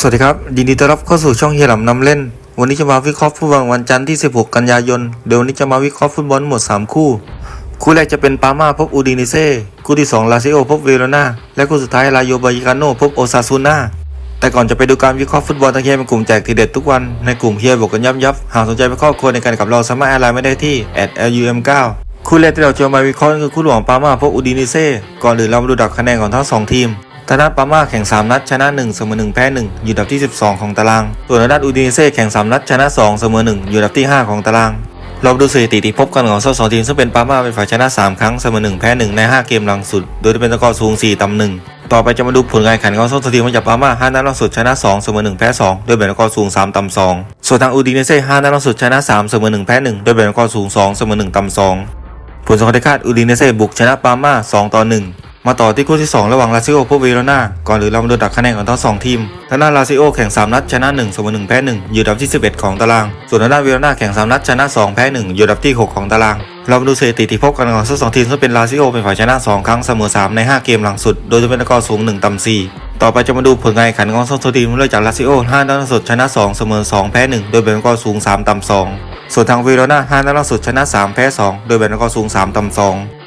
สวัสดีครับยินดีต้อนรับเข้าสู่ช่องเฮียหลำนำเล่น วันนี้จะมาวิเคราะห์ฟุตบอลวันจันทร์ที่ 16 กันยายน เดี๋ยววันนี้จะมาวิเคราะห์ฟุตบอลหมด 3 คู่ คู่แรกจะเป็นปาม่าพบอูดินิเซ่คู่ที่ 2 ลาซิโอพบเวโรนาและคู่สุดท้ายลาโยบายิกาโนพบโอซาซูน่าแต่ก่อนจะไปดูการวิเคราะห์ฟุตบอลทั้งเฮียเป็นกลุ่มแจกทีเด็ดทุกวันในกลุ่มเฮียบอกกันยับยับหากสนใจเป็นครอบครัวในการกับเราสามารถแอดไลน์ไม่ได้ที่ @lum9 คู่แรกที่เราจะมาวิเคราะห์คือคู่หลวงปาม่าพบอูดินิเซ่ก่อนอื่นเรามาดูดับคะแนนของทั้งสองทีม ทางด้านปาม่าแข่ง 3 นัดชนะ 1 เสมอ 1 แพ้ 1 อยู่อันดับที่ 12 ของตาราง ส่วนทางด้านอูดิเนเซ่แข่ง 3 นัดชนะ 2 เสมอ 1 อยู่อันดับที่ 5 ของตาราง เราดูสถิติที่พบกันของทั้งสองทีมซึ่งเป็นปาม่าเป็นฝ่ายชนะ 3 ครั้งเสมอ 1 แพ้ 1 ใน 5 เกมหลังสุด โดยเป็นตะกอร์สูง 4 ต่ำ 1 ต่อไปจะมาดูผลการแข่งขันของทั้งสองทีมมาจากปาม่า5นัดล่าสุดชนะ 2 เสมอ 1 แพ้ 2 โดยเป็นตะกอร์สูง 3 ต่ำ 2 ส่วนทางอูดิเนเซ่5นัดล่าสุดชนะ 3 เสมอ 1 แพ้ 1 โดยเป็นตะกอร์สูง 2 เสมอ 1 ต่ำ 2 ผลสกอร์ที่คาดอูดิเนเซ่บุกชนะปาม่า2ต่อ1 มาต่อที่คู่ที่ 2 ระหว่างลาซิโอพบเวโรนาก่อนหรือเรามาดูดักคะแนนของทั้งสองทีมทางด้านลาซิโอแข่ง 3 นัดชนะ1เสมอ1แพ้1อยู่ดับที่ 11 ของตาราง ส่วนทางด้านเวโรนาแข่ง 3 นัดชนะ 2 แพ้ 1 อยู่ดับที่ 6 ของตาราง เรามาดูสถิติที่พบกันของทั้งสองทีมซึ่งเป็นลาซิโอเป็นฝ่ายชนะ 2 ครั้งเสมอ 3 ใน 5 เกมหลังสุด โดยจะเป็นตะกอร์สูง 1ต่ำ4ต่อไปจะมาดูผลการแข่งขันของทั้งสองทีมเริ่มจากลาซิโอ5นัดล่าสุดชนะ 2 เสมอ 2 แพ้ 1 โดยเป็นกอร์สูง 3 ต่ำ2 ส่วนทางเวโรนา5นัดล่าสุดชนะ 3 แพ้ 2 โดยเป็นกอร์สูง 3 ต่ำ2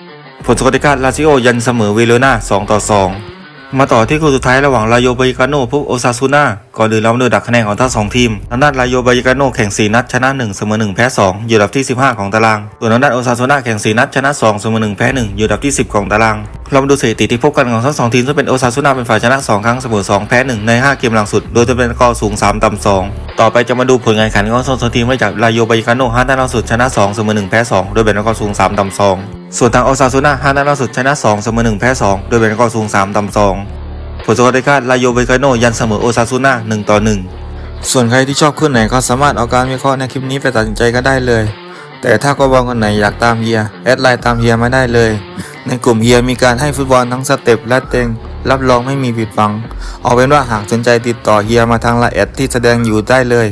ผลสกอร์ที่คาดลาซิโอยันเสมอเวโรนา2ต่อ 2 มาต่อที่คู่สุดท้ายระหว่างลาโยบายกาโนพบโอซาซูน่าก่อนอื่นเรามาดูดักคะแนนของทั้งสองทีมทางด้านลาโยบายกาโนแข่ง 4 นัดชนะ 1 เสมอ 1 แพ้ 2 อยู่อันดับที่ 15 ของตาราง ส่วนทางด้านโอซาซูน่าแข่ง 4 นัดชนะ 2 เสมอ 1 แพ้ 1 อยู่อันดับที่ 10 ของตาราง เรามาดูสถิติที่พบกันของทั้งสองทีมซึ่งเป็นโอซาซูน่าเป็นฝ่ายชนะ 2 ครั้งเสมอ 2 แพ้ 1 ใน 5 เกมหลังสุด โดยจะเป็นกอสูง 3 ต่ำ 2 ต่อไปจะมาดูผลการแข่งขันของทั้งสองทีมเริ่มจากลาโยบายิกาโน5นัดล่าสุดชนะ 2 เสมอ 1 แพ้ 2 โดยเป็นกอสูง 3 ต่ำ 2 ส่วนทางโอซาซูน่านัดล่าสุดชนะ 2 เสมอ 1 แพ้ 2 โดยเป็นกอสูง 3 ต่ำ 2 ผลสกอร์ได้คาดลาโยเบกาโนยันเสมอโอซาซูน่า1ต่อ 1 ส่วนใครที่ชอบขึ้นไหนก็สามารถเอาการวิเคราะห์ในคลิปนี้ไปตัดสินใจก็ได้เลย แต่ถ้าก็บอลคนไหนอยากตามเฮียแอดไลน์ตามเฮียมาได้เลย ในกลุ่มเฮียมีการให้ฟุตบอลทั้งสเต็ปและเต็ง รับรองไม่มีผิดหวัง เอาเป็นว่าหากสนใจติดต่อเฮียมาทางละเอ็ดที่แสดงอยู่ได้เลย